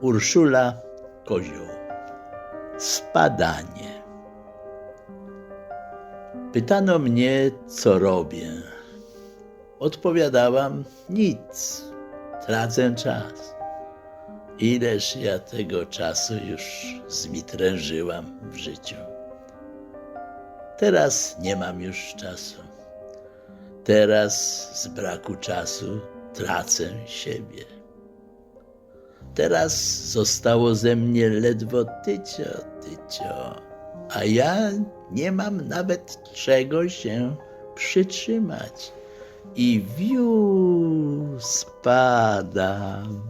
Urszula Kozioł. Spadanie. Pytano mnie, co robię. Odpowiadałam, nic, tracę czas. Ileż ja tego czasu już zmitrężyłam w życiu. Teraz nie mam już czasu. Teraz z braku czasu tracę siebie. Teraz zostało ze mnie ledwo tycio, tycio, a ja nie mam nawet czego się przytrzymać. I wiu spadam.